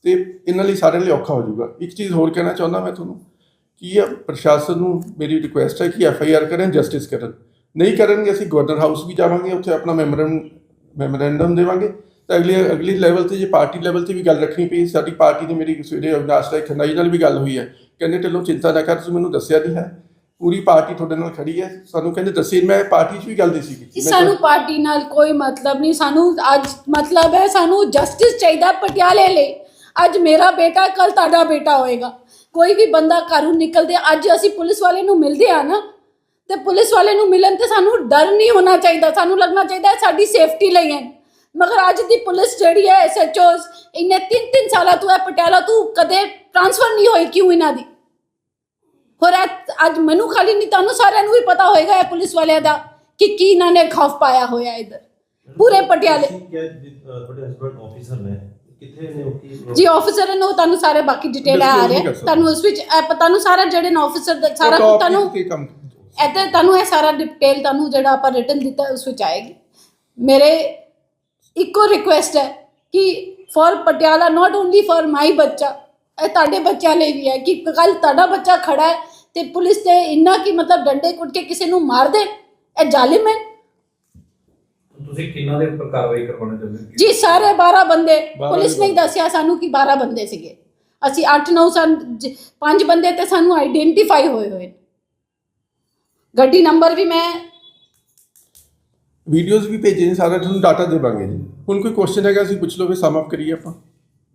ਤੇ ਇਹਨਾਂ ਲਈ ਸਾਰਿਆਂ ਲਈ ਔਖਾ ਹੋ ਜਾਊਗਾ। ਇੱਕ ਚੀਜ਼ ਹੋਰ ਕਹਿਣਾ ਚਾਹੁੰਦਾ ਮੈਂ ਤੁਹਾਨੂੰ, ਕਿ ਇਹ ਪ੍ਰਸ਼ਾਸਨ ਨੂੰ ਮੇਰੀ ਰਿਕੁਐਸਟ ਹੈ ਕਿ ਐਫ ਆਈ ਆਰ ਕਰਨ ਜਸਟਿਸ ਕਰਨ। ਨਹੀਂ ਕਰਨਗੇ ਅਸੀਂ ਗਵਰਨਰ ਹਾਊਸ ਵੀ ਜਾਵਾਂਗੇ ਉੱਥੇ ਆਪਣਾ ਮੈਮੋਰੰਡਮ ਮੈਮੋਰੰਡਮ ਦੇਵਾਂਗੇ। ਤਾਂ ਅਗਲੀ ਅਗਲੀ ਲੈਵਲ ਤੇ ਜੇ ਪਾਰਟੀ ਲੈਵਲ ਤੇ ਵੀ ਗੱਲ ਰੱਖਣੀ ਪਈ ਸਾਡੀ ਪਾਰਟੀ ਨੇ ਮੇਰੀ ਸਵੇਰੇ ਅਵਿਨਾਸ਼ ਰਾਏ ਖੰਨਾ ਜੀ ਨਾਲ ਵੀ ਗੱਲ ਹੋਈ ਹੈ। ਕਹਿੰਦੇ ਢਿੱਲੋਂ ਚਿੰਤਾ ਨਾ ਕਰ ਤੁਸੀਂ ਮੈਨੂੰ ਦੱਸਿਆ ਨਹੀਂ ਹੈ। ਪੂਰੀ ਪਾਰਟੀ ਤੁਹਾਡੇ ਨਾਲ ਖੜੀ ਹੈ। ਸਾਨੂੰ ਕਹਿੰਦੇ ਦੱਸੇ ਮੈਂ ਪਾਰਟੀ 'ਚ ਵੀ ਗੱਲ ਦੀ ਸੀ ਸਾਨੂੰ ਪਾਰਟੀ ਨਾਲ ਕੋਈ ਮਤਲਬ ਨਹੀਂ। ਸਾਨੂੰ ਅੱਜ ਮਤਲਬ ਹੈ ਸਾਨੂੰ ਜਸਟਿਸ ਚਾਹੀਦਾ ਪਟਿਆਲੇ ਲਈ। ਅੱਜ ਮੇਰਾ ਬੇਟਾ ਕੱਲ ਤੁਹਾਡਾ ਬੇਟਾ ਹੋਏਗਾ। ਕੋਈ ਵੀ ਬੰਦਾ ਘਰੋਂ ਨਿਕਲਦੇ ਅੱਜ ਅਸੀਂ ਪੁਲਿਸ ਵਾਲੇ ਨੂੰ ਮਿਲਦੇ ਆ ਨਾ ਤੇ ਪੁਲਿਸ ਵਾਲੇ ਨੂੰ ਮਿਲਣ ਤੇ ਸਾਨੂੰ ਡਰ ਨਹੀਂ ਹੋਣਾ ਚਾਹੀਦਾ ਸਾਨੂੰ ਲੱਗਣਾ ਚਾਹੀਦਾ ਹੈ ਸਾਡੀ ਸੇਫਟੀ ਲਈ ਹੈ। ਮਗਰ ਅੱਜ ਦੀ ਪੁਲਿਸ ਜਿਹੜੀ ਹੈ ਐਸਐਚਓਸ ਇਹਨੇ ਤਿੰਨ ਤਿੰਨ ਸਾਲਾਂ ਤੋਂ ਹੈ ਪਟਿਆਲਾ ਤੋਂ ਕਦੇ ਟ੍ਰਾਂਸਫਰ ਨਹੀਂ ਹੋਈ ਕਿਉਂ ਇਹਨਾਂ ਦੀ? ਹੋਰ ਅੱਜ- ਮੈਨੂੰ ਖਾਲੀ ਨਹੀਂ ਤੁਹਾਨੂੰ ਸਾਰਿਆਂ ਨੂੰ ਵੀ ਪਤਾ ਹੋਏਗਾ ਇਹ ਪੁਲਿਸ ਵਾਲਿਆਂ ਦਾ ਕਿ ਕੀ ਇਹਨਾਂ ਨੇ ਖੌਫ ਪਾਇਆ ਹੋਇਆ ਇੱਧਰ। ਪੂਰੇ ਪਟਿਆਲੇ। ਜਿ- ਅ, ਤੁਹਾਡੇ ਹਸਬੰਡ ਆਫੀਸਰ ਨੇ? ਕਿੱਥੇ ਨੇ ਉਹ ਕੀ ਜੀ ਆਫੀਸਰ ਨੂੰ ਤੁਹਾਨੂੰ ਸਾਰੇ ਬਾਕੀ ਡਿਟੇਲ ਆ ਰਿਹਾ। ਤੁਹਾਨੂੰ ਉਸ ਵਿੱਚ ਇਹ ਪਤਾ ਨੂੰ ਸਾਰਾ ਜਿਹੜੇ ਨੇ ਆਫੀਸਰ ਦਾ ਸਾਰਾ ਤੁਹਾਨੂੰ ਇੱਥੇ ਤੁਹਾਨੂੰ ਇਹ ਸਾਰਾ ਡਿਟੇਲ ਤੁਹਾਨੂੰ ਜਿਹੜਾ ਆਪਾਂ ਰਿਟਨ ਦਿੱਤਾ ਉਸ ਵਿੱਚ ਆਏਗੀ। ਮੇਰੇ ਇੱਕੋ ਰਿਕੁਐਸਟ ਹੈ ਕਿ for Patiala not only for my ਬੱਚਾ ਇਹ ਤੁਹਾਡੇ ਬੱਚਿਆਂ ਲਈ ਵੀ ਹੈ ਕਿ ਕੱਲ ਤੁਹਾਡਾ ਬੱਚਾ ਖੜਾ ਹੈ ਤੇ ਪੁਲਿਸ ਤੇ ਇੰਨਾ ਕਿ ਮਤਲਬ ਡੰਡੇ ਕੁੱਟ ਕੇ ਕਿਸੇ ਨੂੰ ਮਾਰ ਦੇ ਇਹ ਜ਼ਾਲਿਮ ਹੈ। ਤੁਸੀਂ ਕਿੰਨਾ ਦੇ ਉੱਪਰ ਕਾਰਵਾਈ ਕਰਵਾਉਣਾ ਚਾਹੁੰਦੇ ਹੋ? ਜੀ ਸਾਰੇ 12 ਬੰਦੇ। ਪੁਲਿਸ ਨੇ। ਦੱਸਿਆ ਸਾਨੂੰ ਕਿ 12 ਬੰਦੇ ਸੀਗੇ। ਅਸੀਂ 8 9 ਸਨ ਜ- ਪੰਜ ਬੰਦੇ ਤੇ ਸਾਨੂੰ ਆਈਡੈਂਟੀਫਾਈ ਹੋਏ ਹੋਏ। ਗੱਡੀ ਨੰਬਰ ਵੀ ਮੈਂ ਵੀਡੀਓਜ਼ ਵੀ ਭੇਜੇ ਨੇ ਸਾਰਾ, ਤੁਹਾਨੂੰ ਡਾਟਾ ਦੇਵਾਂਗੇ ਜੀ। ਹੁਣ ਕੋਈ ਕੁਐਸਚਨ ਹੈਗਾ ਅਸੀਂ ਪੁੱਛ ਲਓ ਵੀ ਸਮ ਅਪ ਕਰੀਏ ਆਪਾਂ।